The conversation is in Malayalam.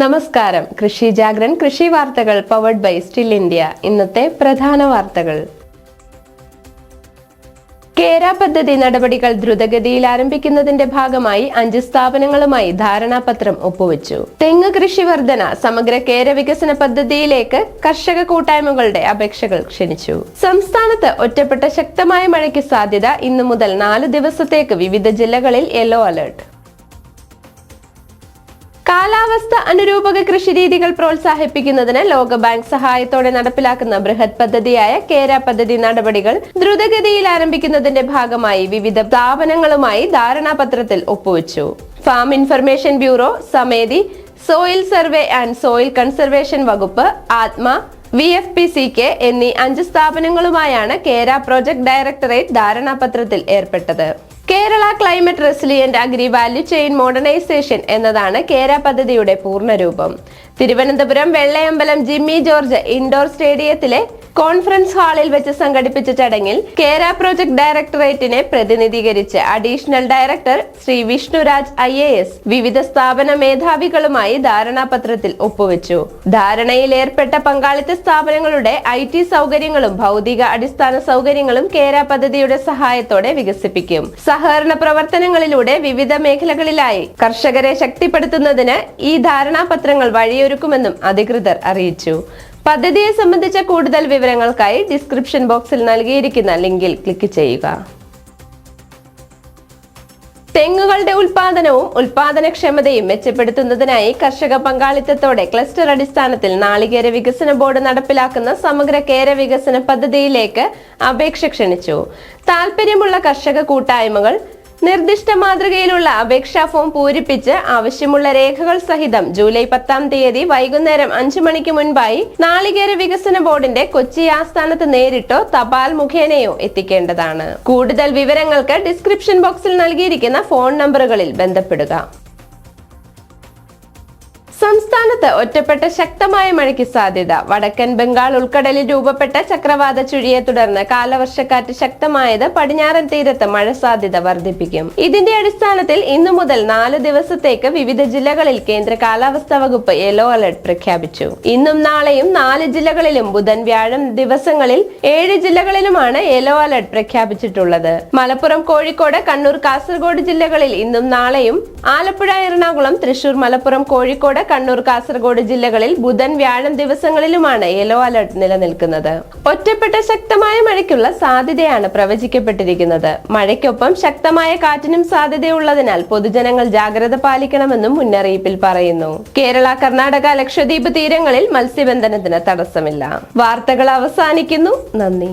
നമസ്കാരം. കൃഷി ജാഗ്രൻ കൃഷി വാർത്തകൾ പവർഡ് ബൈ സ്റ്റിൽ ഇന്ത്യ ഇന്നത്തെ പ്രധാന വാർത്തകൾ. കേര പദ്ധതി നടപടികൾ ദ്രുതഗതിയിൽ ആരംഭിക്കുന്നതിന്റെ ഭാഗമായി അഞ്ച് സ്ഥാപനങ്ങളുമായി ധാരണാപത്രം ഒപ്പുവെച്ചു. തെങ്ങ് കൃഷി വർധന സമഗ്ര കേര വികസന പദ്ധതിയിലേക്ക് കർഷക കൂട്ടായ്മകളുടെ അപേക്ഷകൾ ക്ഷണിച്ചു. സംസ്ഥാനത്ത് ഒറ്റപ്പെട്ട ശക്തമായ മഴയ്ക്ക് സാധ്യത ഇന്നു മുതൽ നാല് ദിവസത്തേക്ക് വിവിധ ജില്ലകളിൽ യെല്ലോ അലർട്ട് കാലാവസ്ഥ അനുരൂപക കൃഷിരീതികൾ പ്രോത്സാഹിപ്പിക്കുന്നതിന് ലോകബാങ്ക് സഹായത്തോടെ നടപ്പിലാക്കുന്ന ബൃഹത് പദ്ധതിയായ കേര പദ്ധതി നടപടികൾ ദ്രുതഗതിയിൽ ആരംഭിക്കുന്നതിന്റെ ഭാഗമായി വിവിധ സ്ഥാപനങ്ങളുമായി ധാരണാപത്രത്തിൽ ഒപ്പുവച്ചു. Farm information bureau SAMETI soil survey and soil conservation വകുപ്പ് ATMA V F P C K എന്നീ അഞ്ച് സ്ഥാപനങ്ങളുമായാണ് കേര പ്രോജക്ട് ഡയറക്ടറേറ്റ് ധാരണാപത്രത്തിൽ ഏർപ്പെട്ടത്. Kerala climate resilient agri value chain modernisation എന്നതാണ് കേര പദ്ധതിയുടെ പൂർണരൂപം തിരുവനന്തപുരം വെള്ളയമ്പലം ജിമ്മി ജോർജ് ഇൻഡോർ സ്റ്റേഡിയത്തിലെ കോൺഫറൻസ് ഹാളിൽ വെച്ച് സംഘടിപ്പിച്ച ചടങ്ങിൽ കേര പ്രോജക്ട് ഡയറക്ടറേറ്റിനെ പ്രതിനിധീകരിച്ച് additional director Shri Vishnuraj I A S വിവിധ സ്ഥാപന മേധാവികളുമായി ധാരണാപത്രത്തിൽ ഒപ്പുവെച്ചു. ധാരണയിൽ ഏർപ്പെട്ട പങ്കാളിത്ത സ്ഥാപനങ്ങളുടെ ഐ ടി സൗകര്യങ്ങളും ഭൗതിക അടിസ്ഥാന സൗകര്യങ്ങളും കേര പദ്ധതിയുടെ സഹായത്തോടെ വികസിപ്പിക്കും. സഹകരണ പ്രവർത്തനങ്ങളിലൂടെ വിവിധ മേഖലകളിലായി കർഷകരെ ശക്തിപ്പെടുത്തുന്നതിന് ഈ ധാരണാപത്രങ്ങൾ വഴിയൊരുക്കുമെന്നും അധികൃതർ അറിയിച്ചു. പദ്ധതിയെ സംബന്ധിച്ച കൂടുതൽ വിവരങ്ങൾക്കായി ഡിസ്ക്രിപ്ഷൻ ബോക്സിൽ നൽകിയിരിക്കുന്ന ലിങ്കിൽ ക്ലിക്ക് ചെയ്യുക. തെങ്ങുകളുടെ ഉൽപാദനവും ഉൽപാദനക്ഷമതയും മെച്ചപ്പെടുത്തുന്നതിനായി കർഷക പങ്കാളിത്തത്തോടെ ക്ലസ്റ്റർ അടിസ്ഥാനത്തിൽ നാളികേര വികസന ബോർഡ് നടപ്പിലാക്കുന്ന സമഗ്ര കേര വികസന പദ്ധതിയിലേക്ക് അപേക്ഷ ക്ഷണിച്ചു. താൽപര്യമുള്ള കർഷക കൂട്ടായ്മകൾ നിർദ്ദിഷ്ട മാതൃകയിലുള്ള അപേക്ഷാ ഫോം പൂരിപ്പിച്ച് ആവശ്യമുള്ള രേഖകൾ സഹിതം ജൂലൈ പത്താം തീയതി വൈകുന്നേരം അഞ്ചു മണിക്ക് മുൻപായി നാളികേര വികസന ബോർഡിന്റെ കൊച്ചി ആസ്ഥാനത്ത് നേരിട്ടോ തപാൽ മുഖേനയോ എത്തിക്കേണ്ടതാണ്. കൂടുതൽ വിവരങ്ങൾക്ക് ഡിസ്ക്രിപ്ഷൻ ബോക്സിൽ നൽകിയിരിക്കുന്ന ഫോൺ നമ്പറുകളിൽ ബന്ധപ്പെടുക. സംസ്ഥാനത്ത് ഒറ്റപ്പെട്ട ശക്തമായ മഴയ്ക്ക് സാധ്യത. വടക്കൻ ബംഗാൾ ഉൾക്കടലിൽ രൂപപ്പെട്ട ചക്രവാത ചുഴിയെ തുടർന്ന് കാലവർഷക്കാറ്റ് ശക്തമായത് പടിഞ്ഞാറൻ തീരത്ത് മഴ സാധ്യത വർദ്ധിപ്പിക്കും. ഇതിന്റെ അടിസ്ഥാനത്തിൽ ഇന്നു മുതൽ നാല് ദിവസത്തേക്ക് വിവിധ ജില്ലകളിൽ കേന്ദ്ര കാലാവസ്ഥാ വകുപ്പ് യെല്ലോ അലർട്ട് പ്രഖ്യാപിച്ചു. ഇന്നും നാളെയും നാല് ജില്ലകളിലും ബുധൻ വ്യാഴം ദിവസങ്ങളിൽ ഏഴ് ജില്ലകളിലുമാണ് യെല്ലോ അലർട്ട് പ്രഖ്യാപിച്ചിട്ടുള്ളത്. മലപ്പുറം കോഴിക്കോട് കണ്ണൂർ കാസർഗോഡ് ജില്ലകളിൽ ഇന്നും നാളെയും ആലപ്പുഴ എറണാകുളം തൃശൂർ മലപ്പുറം കോഴിക്കോട് കണ്ണൂർ കാസർഗോഡ് ജില്ലകളിൽ ബുധൻ വ്യാഴം ദിവസങ്ങളിലുമാണ് യെല്ലോ അലർട്ട് നിലനിൽക്കുന്നത്. ഒറ്റപ്പെട്ട ശക്തമായ മഴയ്ക്കുള്ള സാധ്യതയാണ് പ്രവചിക്കപ്പെട്ടിരിക്കുന്നത്. മഴയ്ക്കൊപ്പം ശക്തമായ കാറ്റിനും സാധ്യതയുള്ളതിനാൽ പൊതുജനങ്ങൾ ജാഗ്രത പാലിക്കണമെന്നും മുന്നറിയിപ്പിൽ പറയുന്നു. കേരള കർണാടക ലക്ഷദ്വീപ് തീരങ്ങളിൽ മത്സ്യബന്ധനത്തിന് തടസ്സമില്ല. വാർത്തകൾ അവസാനിക്കുന്നു. നന്ദി.